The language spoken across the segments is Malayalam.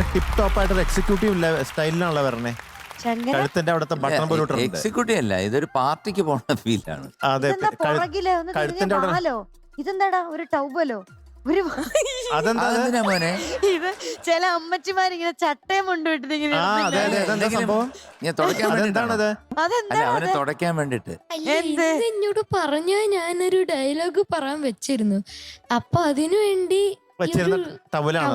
പിന്നെ ടിപ്പ് ടോപ്പ് ആയിട്ട് ഒരു എക്സിക്യൂട്ടീവ് സ്റ്റൈലിനാണല്ലോ വരണേ. ശങ്കര? കഴുത്തിന്റെ അവിടുത്തെ ബട്ടൺ പോലും ഇട്ടിട്ടുണ്ട്. എക്സിക്യൂട്ടീവ് അല്ല ഇതൊരു പാർട്ടിക്ക് പോണ ഫീലാണ് അതെ ഇതെന്താ കഴു- പുറകിൽ? ഒന്ന് കഴുത്തിന്റെ തിരിഞ്ഞ് അവിടെ- വാലോ ഇതെന്താടാ? ഒരു ടൗബലോ ഒരു അതെന്താ? അത്? അതെന്തിനാ മോനെ? ഇത് ചില അമ്മച്ചിമാരിങ്ങനെ ചട്ടയും കൊണ്ടുവിട്ടിട്ട് ഇങ്ങനെ ആ അതെ അതെ ഇടുന്നില്ലേ? അതെന്താ എന്തെങ്കിലും- സംഭവം? ഞാൻ തുടയ്ക്കാൻ അതെന്താണത്? വേണ്ടിട്ടാണ് അതെന്താ അല്ല അവനെ തുടയ്ക്കാൻ വേണ്ടിട്ട്. അല്ല, എന്ത്? ഇത് എന്നോട് പറഞ്ഞ ഞാനൊരു ഡയലോഗ് പറയാൻ വെച്ചിരുന്നു. അപ്പൊ അതിനു വേണ്ടി വെച്ചിരുന്ന തവലാണ്.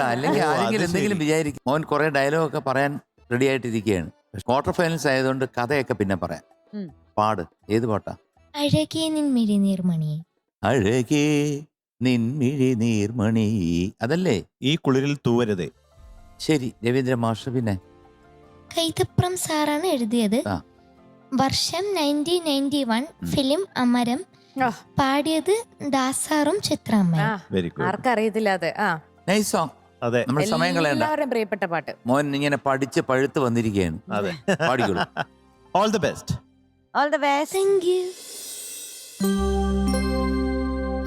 അല്ലെങ്കിൽ ആരെങ്കിലും എന്തെങ്കിലും വിചാരിക്കും. മോൻ കുറെ ഡയലോഗ് ഒക്കെ പറയാൻ റെഡി ആയിട്ടിരിക്കുകയാണ്. ക്വാർട്ടർ ഫൈനൽസ് ആയതുകൊണ്ട് കഥയൊക്കെ പിന്നെ പറയാം. പാട്. ഏത് പാട്ടാ? അഴകേ നിൻമിഴി നീർമണി. അഴകേ നിൻമിഴി നീർമണി. അതല്ലേ? ഈ കുളിരിൽ തൂവരുതേ. ശരി. രവീന്ദ്ര മാഷ് പിന്നെ? കൈതപ്രം സാറാണ് എഴുതിയത്. ആ. വർഷം nineteen ninety one. Film Amaram. പാടിയത് ദാസാറും ആ. ചിത്രാമ്മയും വെരി ഗുഡ് ആർക്കറിയത്തില്ല അത്. ആ. നൈസ് സോങ് അതെ നമ്മൾ സമയം കളയണ്ട. എല്ലാവരുടെയും പ്രിയപ്പെട്ട പാട്ട്. മോൻ ഇങ്ങനെ പഠിച്ച് പഴുത്ത് വന്നിരിക്കുകയാണ്. അതെ. പാടിക്കോളൂ. All the best all the best thank you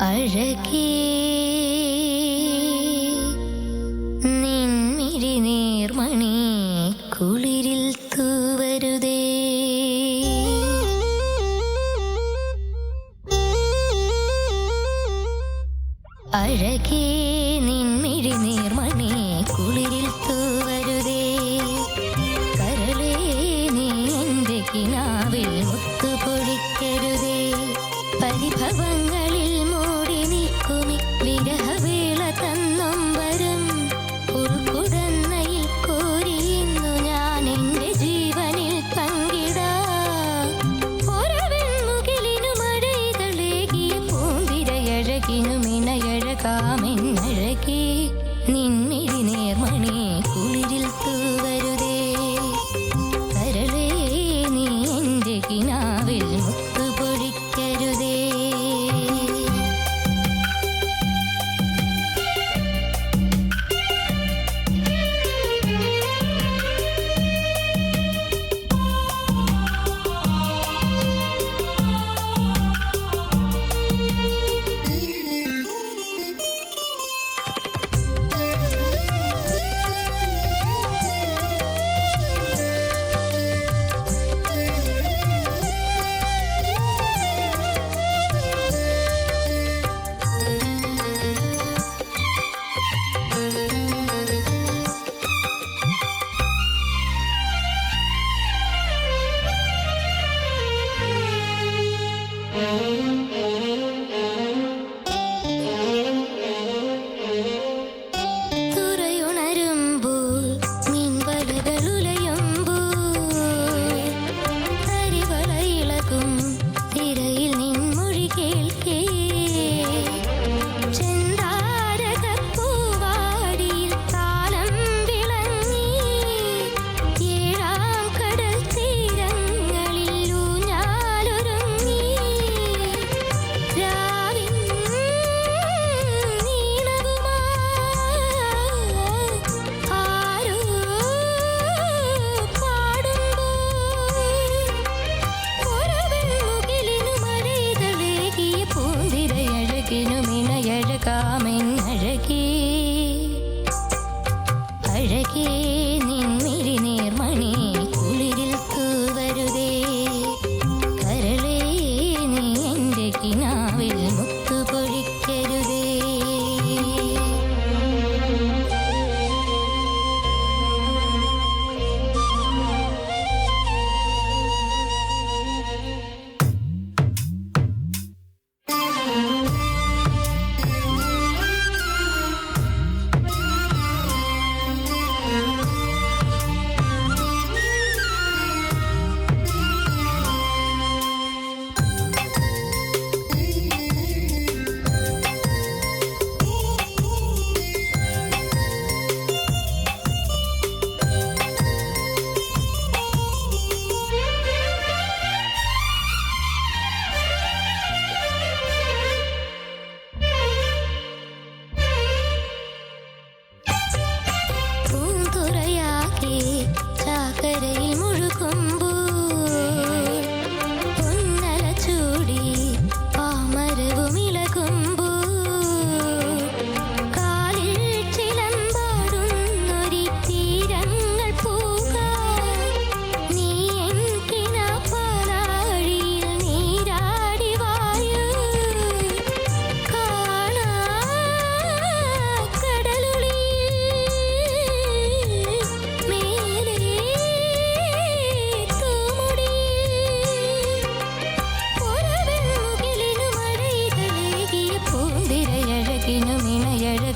അഴകേ അഴകേ നീർമണി കുളിരിൽ കരളേ നീ എന്റെ കിനാവിൽ മുത്തുപൊഴിക്കരുതേ പരിഭവങ്ങളിൽ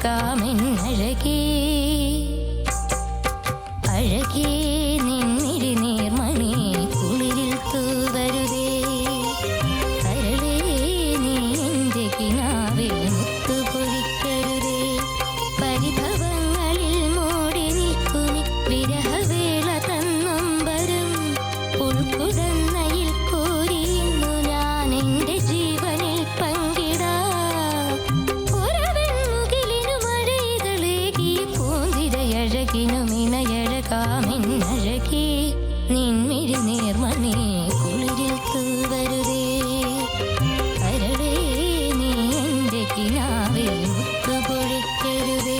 காமின் அழகே പൂന്തിരയഴകിനും ഇണയഴകാമെന്നഴകേ നിൻമിഴി നീർമണി കുളിരിൽ തൂവരുതേ കരളേ നീ എന്റെ കിനാവിൽ മുത്തുപൊഴിക്കരുതേ.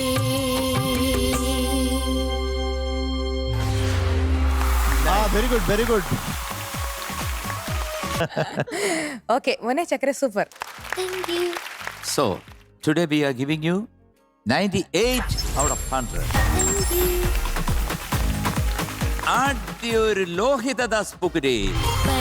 Very good very good okay മോനെ ചക്കര super thank you so today we are giving you ninety eight out of hundred thank you ആദ്യ ഒരു ലോഹിതദാസ് പുകുരേ. പല